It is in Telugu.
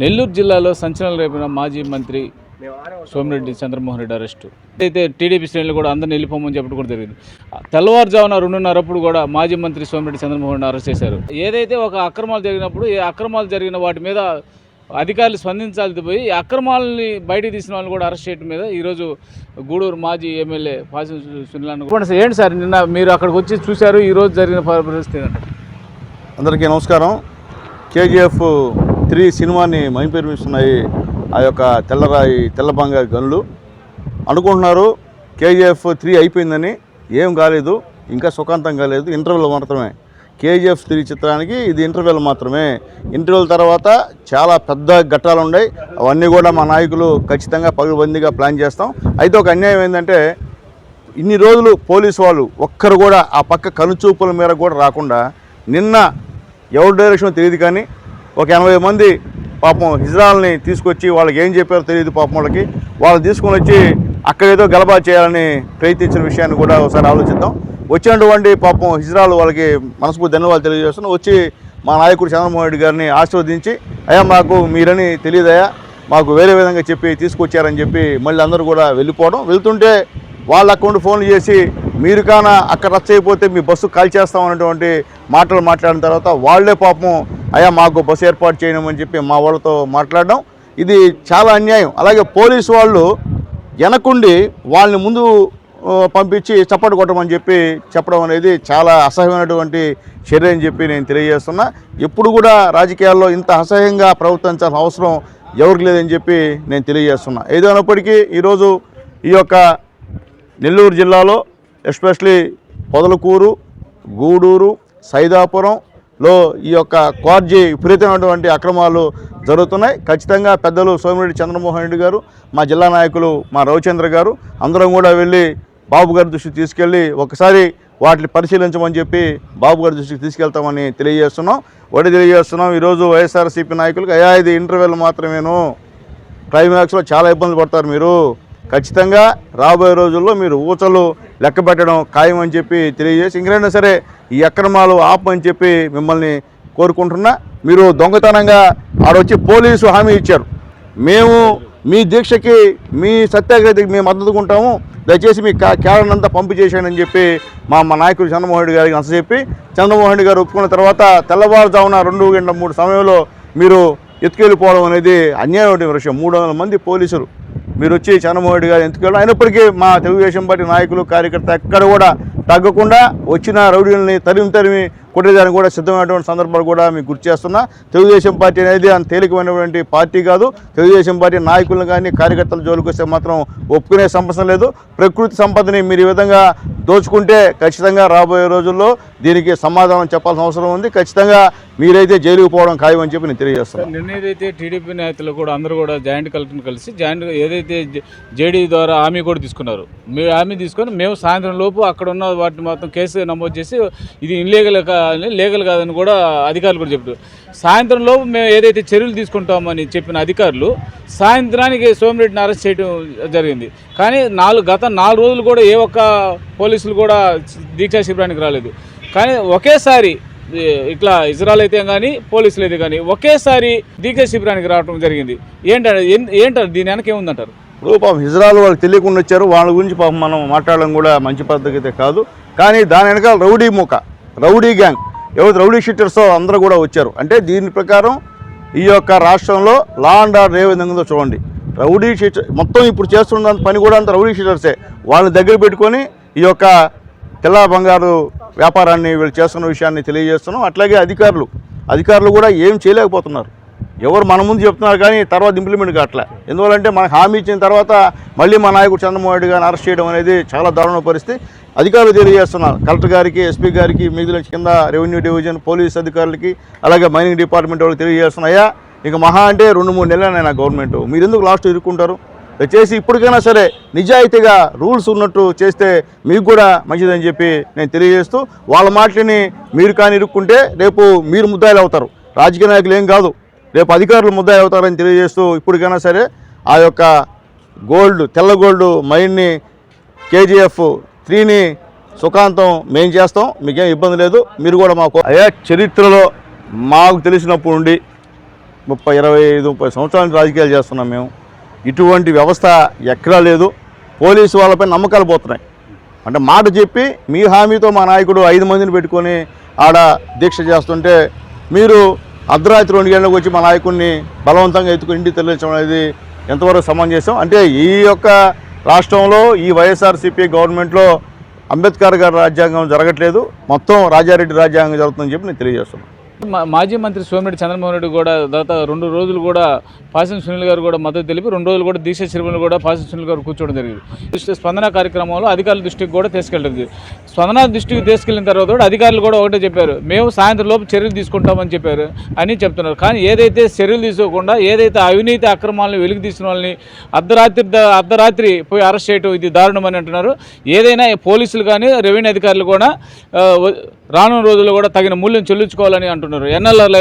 నెల్లూరు జిల్లాలో సంచలనం రేపిన మాజీ మంత్రి సోమిరెడ్డి చంద్రమోహన్ రెడ్డి అరెస్టు. అయితే టీడీపీ శ్రేణులు కూడా అందరిని వెళ్ళిపోమని చెప్పడం కూడా జరిగింది. తెల్లవారుజామున రెండున్నరప్పుడు కూడా మాజీ మంత్రి సోమిరెడ్డి చంద్రమోహన్ రెడ్డి అరెస్ట్ చేశారు. ఏదైతే ఒక అక్రమాలు జరిగినప్పుడు ఈ అక్రమాలు జరిగిన వాటి మీద అధికారులు స్పందించాల్సి పోయి అక్రమాలని బయటకు తీసిన వాళ్ళని కూడా అరెస్ట్ చేయడం మీద ఈరోజు గూడూరు మాజీ ఎమ్మెల్యే పాసి సునీలాన్ని ఏంటి సార్ నిన్న మీరు అక్కడికి వచ్చి చూశారు ఈరోజు జరిగిన పరిస్థితి అందరికీ నమస్కారం. కేజీఎఫ్ త్రీ సినిమాని మైపేర్మిస్తున్నాయి ఆ యొక్క తెల్లరాయి తెల్ల గనులు. అనుకుంటున్నారు కేజీఎఫ్ త్రీ అయిపోయిందని. ఏం కాలేదు ఇంకా సుఖాంతం కాలేదు ఇంటర్వెల్ మాత్రమే. కేజీఎఫ్ త్రీ చిత్రానికి ఇది ఇంటర్వెల్ మాత్రమే. ఇంటర్వెల్ తర్వాత చాలా పెద్ద ఘట్టాలు ఉన్నాయి. అవన్నీ కూడా మా నాయకులు ఖచ్చితంగా పగుబందీగా ప్లాన్ చేస్తాం. అయితే ఒక అన్యాయం ఏంటంటే ఇన్ని రోజులు పోలీసు వాళ్ళు ఒక్కరు కూడా ఆ పక్క కనుచూపుల మేర కూడా రాకుండా నిన్న ఎవరి డైరెక్షన్ తెలియదు కానీ ఒక ఎనభై మంది పాపం హిజ్రాల్ని తీసుకొచ్చి వాళ్ళకి ఏం చెప్పారో తెలియదు పాపం వాళ్ళకి. వాళ్ళు తీసుకొని వచ్చి అక్కడ ఏదో గలబా చేయాలని ప్రయత్నించిన విషయాన్ని కూడా ఒకసారి ఆలోచిద్దాం. వచ్చినటువంటి పాపం హిజ్రాలు వాళ్ళకి మనస్ఫూర్తి ధన్యవాదాలు తెలియజేస్తున్నాం. వచ్చి మా నాయకుడు చంద్రమోహన్ రెడ్డి గారిని ఆశీర్వదించి అయ్యా మాకు మీరని తెలియదయా మాకు వేరే విధంగా చెప్పి తీసుకొచ్చారని చెప్పి మళ్ళీ అందరూ కూడా వెళ్ళిపోవడం. వెళ్తుంటే వాళ్ళ అకౌంట్ ఫోన్లు చేసి మీరు కాన అక్కడ రచ్చ అయిపోతే మీ బస్సు కాల్ చేస్తాం మాటలు మాట్లాడిన తర్వాత వాళ్ళే పాపం అయ్యా మాకు బస్సు ఏర్పాటు చేయమని చెప్పి మా వాళ్ళతో మాట్లాడడం ఇది చాలా అన్యాయం. అలాగే పోలీసు వాళ్ళు వెనకుండి వాళ్ళని ముందు పంపించి చప్పట్లు కొట్టమని చెప్పి చెప్పడం అనేది చాలా అసహ్యమైనటువంటి చర్య అని చెప్పి నేను తెలియజేస్తున్నా. ఎప్పుడు కూడా రాజకీయాల్లో ఇంత అసహ్యంగా ప్రవర్తించాల్సిన అవసరం ఎవరికి లేదని చెప్పి నేను తెలియజేస్తున్నా. ఏదైనప్పటికీ ఈరోజు ఈ యొక్క నెల్లూరు జిల్లాలో ఎస్పెషలీ పొదలకూరు గూడూరు సైదాపురంలో ఈ యొక్క క్వార్జీ విపరీతమైనటువంటి అక్రమాలు జరుగుతున్నాయి. ఖచ్చితంగా పెద్దలు సోమిరెడ్డి చంద్రమోహన్ రెడ్డి గారు మా జిల్లా నాయకులు మా రవిచంద్ర గారు అందరం కూడా వెళ్ళి బాబు గారి దృష్టికి తీసుకెళ్ళి ఒకసారి వాటిని పరిశీలించమని చెప్పి బాబు గారి దృష్టికి తీసుకెళ్తామని తెలియజేస్తున్నాం. ఒకటి తెలియజేస్తున్నాం. ఈరోజు వైఎస్ఆర్సీపీ నాయకులకు అయా ఇది ఇంటర్వెల్ మాత్రమేను. క్లైమాక్స్లో చాలా ఇబ్బందులు పడతారు మీరు. ఖచ్చితంగా రాబోయే రోజుల్లో మీరు ఊచలు లెక్క పెట్టడం ఖాయం అని చెప్పి తెలియజేసి ఇంకైనా సరే ఈ అక్రమాలు ఆపమని చెప్పి మిమ్మల్ని కోరుకుంటున్నా. మీరు దొంగతనంగా ఆడొచ్చి పోలీసు హామీ ఇచ్చారు. మేము మీ దీక్షకి మీ సత్యాగ్రహకి మేము మద్దతుకుంటాము. ఉంటాము దయచేసి మీ కేరళనంతా క్యాడర్ పంపు చేశానని చెప్పి మా మా నాయకుడు చంద్రమోహన్ రెడ్డి గారికి నచ్చ చెప్పి చంద్రమోహన్ రెడ్డి గారు ఒప్పుకున్న తర్వాత తెల్లవారుజామున రెండు గంట మూడు సమయంలో మీరు ఎత్తుకెళ్ళిపోవడం అనేది అన్యాయమైన విషయం. మూడు వందల మంది పోలీసులు మీరు వచ్చి చంద్రమోహన్ రెడ్డి గారు వెళ్ళడం? అయినప్పటికీ మా తెలుగుదేశం పార్టీ నాయకులు కార్యకర్త ఎక్కడ కూడా తగ్గకుండా వచ్చిన రౌడీలని తరిమి తరిమి కొట్టేదానికి కూడా సిద్ధమైనటువంటి సందర్భాలు కూడా మీకు గుర్తు చేస్తున్నా. తెలుగుదేశం పార్టీ అనేది అంత తేలికమైనటువంటి పార్టీ కాదు. తెలుగుదేశం పార్టీ నాయకులను కానీ కార్యకర్తల జోలికి వస్తే మాత్రం ఒప్పుకునే సంపద లేదు. ప్రకృతి సంపదని మీరు ఈ విధంగా దోచుకుంటే ఖచ్చితంగా రాబోయే రోజుల్లో దీనికి సమాధానం చెప్పాల్సిన అవసరం ఉంది. ఖచ్చితంగా మీరైతే జైలుకు పోవడం ఖాయమని చెప్పి నేను తెలియజేస్తాను నిన్న ఏదైతే టీడీపీ నేతలు కూడా అందరూ కూడా జాయింట్ కలెక్టర్ని కలిసి జాయింట్ ఏదైతే జేడీ ద్వారా హామీ కూడా తీసుకున్నారు. మీరు హామీ తీసుకొని మేము సాయంత్రం లోపు అక్కడ ఉన్న వాటిని మొత్తం కేసు నమోదు చేసి ఇది ఇన్లీగల్ లీగల్ కాదని కూడా అధికారులు కూడా చెప్పారు. సాయంత్రంలో మేము ఏదైతే చర్యలు తీసుకుంటామని చెప్పిన అధికారులు సాయంత్రానికి సోమిరెడ్డిని అరెస్ట్ చేయడం జరిగింది. కానీ నాలుగు గత నాలుగు రోజులు కూడా ఏ ఒక్క పోలీసులు కూడా దీక్షా శిబిరానికి రాలేదు. కానీ ఒకేసారి ఇట్లా ఇజ్రాయల్ అయితే కానీ పోలీసులు అయితే కానీ ఒకేసారి దీక్షా శిబిరానికి రావడం జరిగింది. ఏంటంటే ఏం- ఏంటారు దీని వెనక ఏముందంటారు? ఇప్పుడు పాపం హిజ్రాలు వాళ్ళకి తెలియకుండా వచ్చారు. వాళ్ళ గురించి పాపం మనం మాట్లాడడం కూడా మంచి పద్ధతి అయితే కాదు. కానీ దాని వెనకాల రౌడీ ముఖ రౌడీ గ్యాంగ్. ఎవరు రౌడీ షీటర్స్ అందరూ కూడా వచ్చారు. అంటే దీని ప్రకారం ఈ యొక్క రాష్ట్రంలో లా అండ్ ఆర్డర్ ఏ విధంగా ఉందో చూడండి. రౌడీ షీటర్ మొత్తం ఇప్పుడు చేస్తున్న పని కూడా అంత రౌడీ షీటర్సే. వాళ్ళని దగ్గర పెట్టుకొని ఈ యొక్క తెల్ల బంగారు వ్యాపారాన్ని వీళ్ళు చేస్తున్న విషయాన్ని తెలియజేస్తున్నాం. అట్లాగే అధికారులు. అధికారులు కూడా ఏం చేయలేకపోతున్నారు. ఎవరు మన ముందు చెప్తున్నారు కానీ తర్వాత ఇంప్లిమెంట్ కావట్లే. ఎందువల్లంటే మనకు హామీ ఇచ్చిన తర్వాత మళ్ళీ మా నాయకుడు చంద్రమోహన్ రెడ్డి గారిని అరెస్ట్ చేయడం అనేది చాలా దారుణ పరిస్థితి. అధికారులు తెలియజేస్తున్నారు. కలెక్టర్ గారికి ఎస్పీ గారికి మిగిలిన కింద రెవెన్యూ డివిజన్ పోలీస్ అధికారులకి అలాగే మైనింగ్ డిపార్ట్మెంట్ వాళ్ళకి తెలియజేస్తున్నాయా ఇక మహా అంటే రెండు మూడు నెలలైనా గవర్నమెంట్. మీరు ఎందుకు లాస్ట్ ఇరుక్కుంటారు? దయచేసి ఇప్పటికైనా సరే నిజాయితీగా రూల్స్ ఉన్నట్టు చేస్తే మీకు కూడా మంచిదని చెప్పి నేను తెలియజేస్తూ వాళ్ళ మాటలని మీరు కానీ ఇరుక్కుంటే రేపు మీరు ముద్దాయిలు అవుతారు. రాజకీయ నాయకులు ఏం కాదు. రేపు అధికారులు ముద్దాయి అవుతారని తెలియజేస్తూ ఇప్పటికైనా సరే ఆ యొక్క గోల్డ్ తెల్ల గోల్డ్ మైన్ని కేజీఎఫ్ త్రీని సుఖాంతం మేం చేస్తాం మీకేం ఇబ్బంది లేదు మీరు కూడా మాకు అయ్యా చరిత్రలో మాకు తెలిసినప్పుడు నుండి ముప్పై ఇరవై ఐదు ముప్పై సంవత్సరాల రాజకీయాలు చేస్తున్నాం మేము. ఇటువంటి వ్యవస్థ ఎక్కడా లేదు. పోలీసు వాళ్ళపై నమ్మకాలు పోతున్నాయి. అంటే మాట చెప్పి మీ హామీతో మా నాయకుడు ఐదు మందిని పెట్టుకొని ఆడ దీక్ష చేస్తుంటే మీరు అర్ధరాత్రి రెండు గంటలకు వచ్చి మా నాయకుడిని బలవంతంగా ఎత్తుకుని ఇంటికి తరలించడం అనేది ఎంతవరకు సమంజసం? అంటే ఈ యొక్క రాష్ట్రంలో ఈ వైఎస్ఆర్సీపీ గవర్నమెంట్లో అంబేద్కర్ గారి రాజ్యాంగం జరగట్లేదు. మొత్తం రాజారెడ్డి రాజ్యాంగం జరుగుతుందని చెప్పి నేను తెలియజేస్తున్నాను. మాజీ మంత్రి సోమిరెడ్డి చంద్రమోహన్ రెడ్డి కూడా తర్వాత రెండు రోజులు కూడా పాసిన సునీల్ గారు కూడా మద్దతు తెలిపి రెండు రోజులు కూడా దీక్ష శిబిరంలో కూడా పాసిన సునీల్ గారు కూర్చోవడం జరిగింది. స్పందన కార్యక్రమంలో అధికారుల దృష్టికి కూడా తీసుకెళ్ళింది స్పందన దృష్టికి తీసుకెళ్ళిన తర్వాత కూడా అధికారులు కూడా ఒకటే చెప్పారు. మేము సాయంత్రం లోపు చర్యలు తీసుకుంటామని చెప్పారు అని చెప్తున్నారు. కానీ ఏదైతే చర్యలు తీసుకోకుండా ఏదైతే అవినీతి అక్రమాలను వెలుగు తీసిన వాళ్ళని అర్ధరాత్రి అర్ధరాత్రి పోయి అరెస్ట్ చేయటం ఇది దారుణమని అంటున్నారు. ఏదైనా పోలీసులు కానీ రెవెన్యూ అధికారులు కూడా రానున్న రోజుల్లో కూడా తగిన మూల్యం చెల్లించుకోవాలని అంటున్నారు. ఎన్ఎల్ఆర్